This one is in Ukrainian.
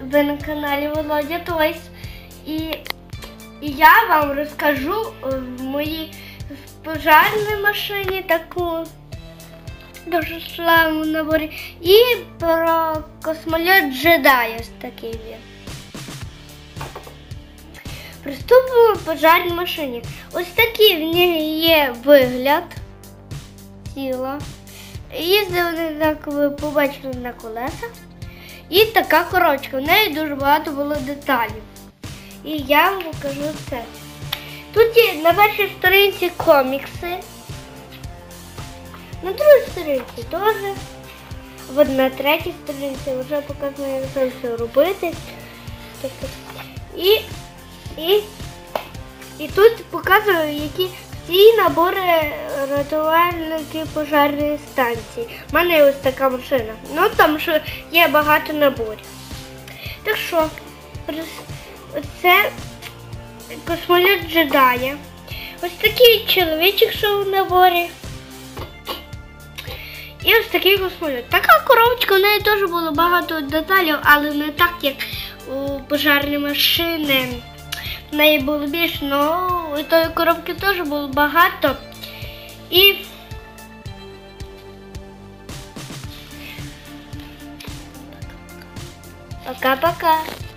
ви на каналі Володя Тойс. І, я вам розкажу е, в моїй пожарній машині таку дуже славному наборі. І про космоліт джедая ось такий він. Приступимо в пожарній машині. Ось такий в ній є вигляд тіла. Їздив як ви побачили на колесах. І така коробочка. В неї дуже багато було деталей. І я вам покажу це. Тут є на першій сторінці комікси. На другій сторінці теж. От на третій сторінці вже показано, як це все робити. Тобто, І, і, і тут показую, які всі набори рятувальники пожежної станції. У мене ось така машина. Ну там що є багато наборів. Так що, це космоліт джедая. Ось такий чоловічок, що в наборі. І ось такий космоліт. Така коробочка, в неї теж було багато деталей, але не так, як у пожарної машини. Неї було більше, ну у тої коробки теж було багато. І пока-пока.